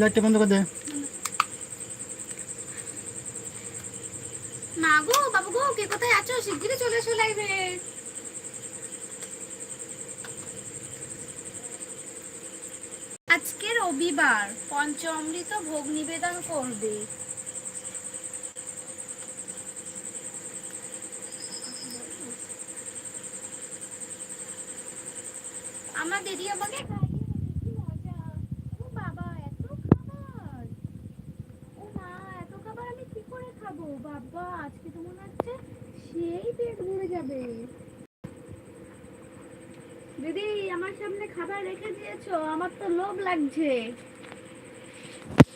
লাইটটা বন্ধ করে দে। মা গো, বাবু গো, কে কোথায় আছো? শিগগিরই চলে এসো লাইভে। আজকে রবিবার, পঞ্চামৃত ভোগ নিবেদন করবে। আমার দিদি আমাকে খাইয়ে দেবে, কি মজা ও বাবা এত খাবার ও মা এত খাবার আমি কি করে খাব বাবা, আজকে তো মনে হচ্ছে সেই পেট ভরে যাবে। দিদি, আমার সামনে খাবার রেখে দিয়েছ, আমার তো লোভ লাগছে।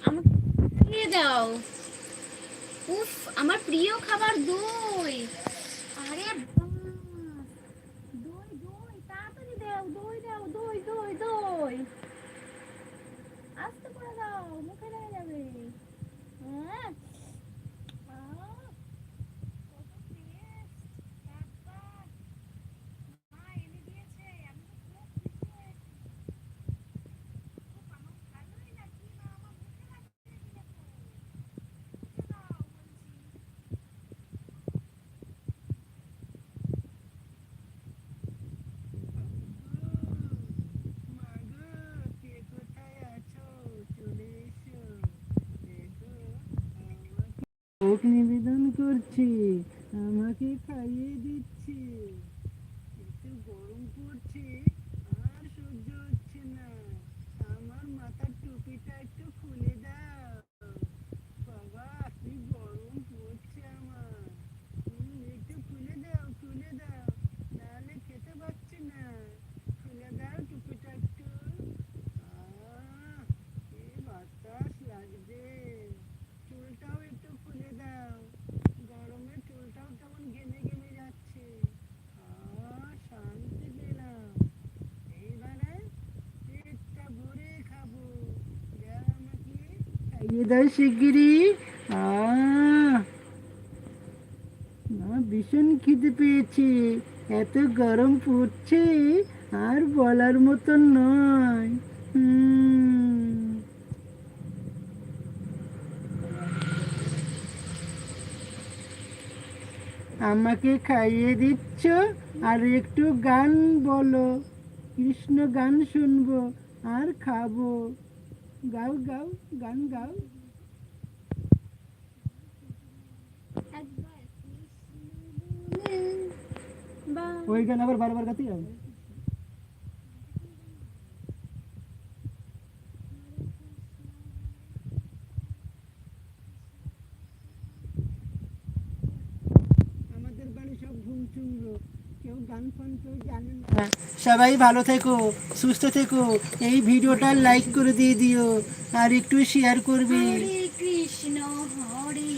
আমাকে দিয়ে দাও। উফ, আমার প্রিয় খাবার দই আরে বাস, দই দই তাড়াতাড়ি দাও দই দাও দই দই দই আস্তে করে দাও মুখে লেগে যাবে হ্যাঁ আহ, কত taste, বাবা। মা এনে দিয়েছে, আমি তো খুব খুশি হয়েছি। উফ, আমার ভালোই লাগছে না, আমার মুখে লাগছে কি দেখো। মুখে দাও বলছি। ভোগ নিবেদন করছি আমাকে খাইয়ে দিচ্ছে। এত গরম পড়ছে আর সহ্য হচ্ছে না আমার মাথার টুপিটা একটু খুলে দাও বাবা কি গরম পড়ছে আমার হুম, একটু খুলে দাও খুলে দাও নাহলে খেতে পাচ্ছি না খুলে দাও টুপিটা একটু আহ কি বাতাস লাগছে চুলটাও একটু খুলে দাও গরমে চুলটাও কেমন ঘেমে ঘেমে যাচ্ছে আহ শান্তি পেলাম এইবারে পেটটা ভরে খাব যা আমাকে দাও শিগগিরি। আমার ভীষণ খিদে পেয়েছে। এত গরম পড়ছে, আর বলার মতন নয়। আমাকে খাইয়ে দিচ্ছ, আর একটু গান বলো। কৃষ্ণ গান শুনব, আর খাব। গাও গাও গান গাও একবার কৃষ্ণ বলে বা- ওই গান আবার বারবার গাতে হবে আমাদের বাড়ি সব ঘুম চুমলো কেউ সবাই ভালো থেকো, সুস্থ থেকো। এই ভিডিওটা লাইক করে দিয়ে দিও, আর একটু শেয়ার করবে। কৃষ্ণ, হরে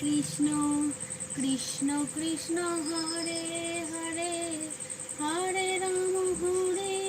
কৃষ্ণ কৃষ্ণ কৃষ্ণ, হরে হরে হরে রাম, হরে